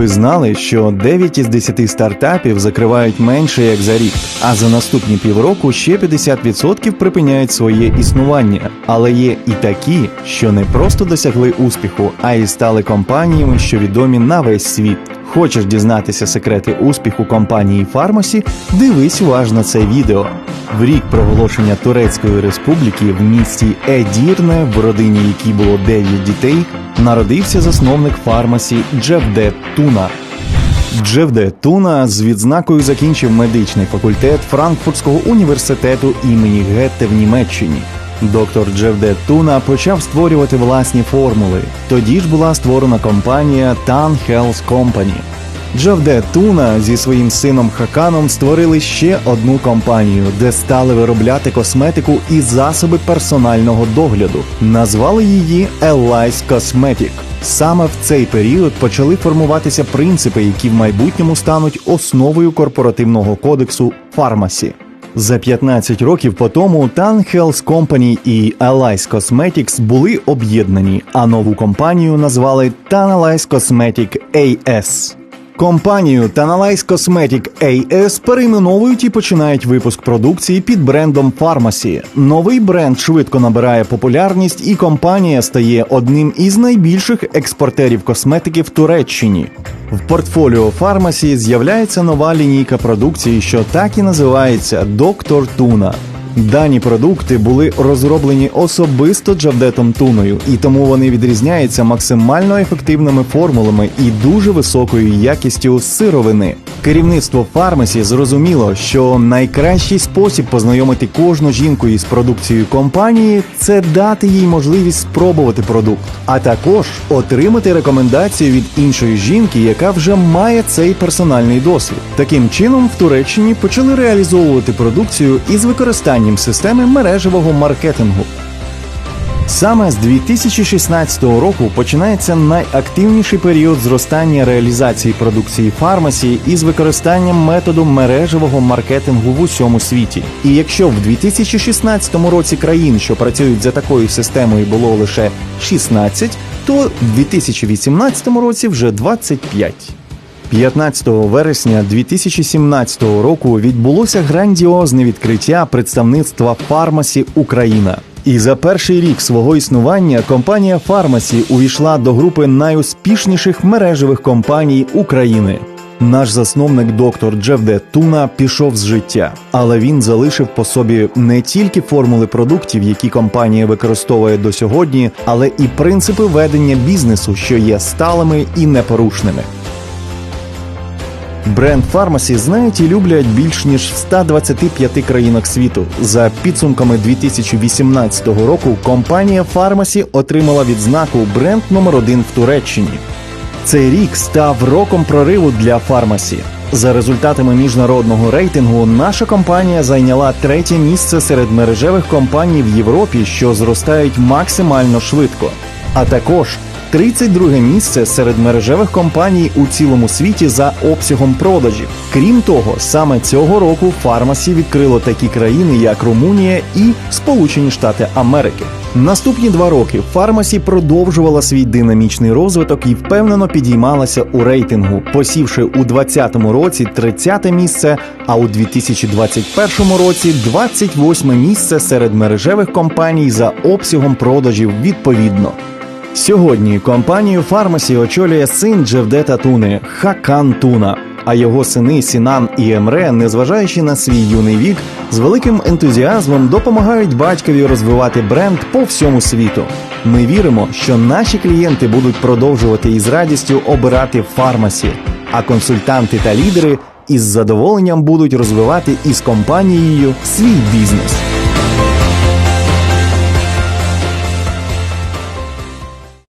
Ви знали, що 9 із 10 стартапів закривають менше як за рік, а за наступні півроку ще 50% припиняють своє існування. Але є і такі, що не просто досягли успіху, а й стали компаніями, що відомі на весь світ. Хочеш дізнатися секрети успіху компанії Фармасі? Дивись уважно це відео. В рік проголошення Турецької республіки в місті Едірне, в родині якій було 9 дітей, народився засновник фармасі Джевдет Туна. Джевде Туна з відзнакою закінчив медичний факультет Франкфуртського університету імені Гетте в Німеччині. Доктор Джевде Туна почав створювати власні формули. Тоді ж була створена компанія Tan Health Company. Джавде Туна зі своїм сином Хаканом створили ще одну компанію, де стали виробляти косметику і засоби персонального догляду. Назвали її Elice Cosmetic. Саме в цей період почали формуватися принципи, які в майбутньому стануть основою корпоративного кодексу фармасі. За 15 років по тому Tan Health Company і Allies Cosmetics були об'єднані, а нову компанію назвали Tan Allies Cosmetic AS. Компанію Tanalize Cosmetic AS перейменовують і починають випуск продукції під брендом Pharmacy. Новий бренд швидко набирає популярність, і компанія стає одним із найбільших експортерів косметики в Туреччині. В портфоліо Pharmacy з'являється нова лінійка продукції, що так і називається Доктор Туна. Дані продукти були розроблені особисто Джавдетом Туною, і тому вони відрізняються максимально ефективними формулами і дуже високою якістю сировини. Керівництво фармасі зрозуміло, що найкращий спосіб познайомити кожну жінку із продукцією компанії це дати їй можливість спробувати продукт, а також отримати рекомендацію від іншої жінки, яка вже має цей персональний досвід. Таким чином, в Туреччині почали реалізовувати продукцію із використанням системи мережевого маркетингу. Саме з 2016 року починається найактивніший період зростання реалізації продукції фармасі із використанням методу мережевого маркетингу в усьому світі. І якщо в 2016 році країн, що працюють за такою системою, було лише 16, то в 2018 році вже 25. 15 вересня 2017 року відбулося грандіозне відкриття представництва Фармасі Україна. І за перший рік свого існування компанія Фармасі увійшла до групи найуспішніших мережевих компаній України. Наш засновник доктор Джевде Туна пішов з життя, але він залишив по собі не тільки формули продуктів, які компанія використовує до сьогодні, але і принципи ведення бізнесу, що є сталими і непорушними. Бренд Фармасі знають і люблять більш ніж в 125 країнах світу. За підсумками 2018 року компанія Фармасі отримала відзнаку бренд номер 1 в Туреччині. Цей рік став роком прориву для Фармасі. За результатами міжнародного рейтингу, наша компанія зайняла третє місце серед мережевих компаній в Європі, що зростають максимально швидко. А також 32 місце серед мережевих компаній у цілому світі за обсягом продажів. Крім того, саме цього року Фармасі відкрило такі країни, як Румунія і Сполучені Штати Америки. Наступні два роки Фармасі продовжувала свій динамічний розвиток і впевнено підіймалася у рейтингу, посівши у 2020 році 30 місце, а у 2021 році 28 місце серед мережевих компаній за обсягом продажів відповідно. Сьогодні компанію Фармасі очолює син Джевдета Туни Хакан Туна. А його сини Сінан і Емре, незважаючи на свій юний вік, з великим ентузіазмом допомагають батькові розвивати бренд по всьому світу. Ми віримо, що наші клієнти будуть продовжувати із радістю обирати фармасі, а консультанти та лідери із задоволенням будуть розвивати із компанією свій бізнес.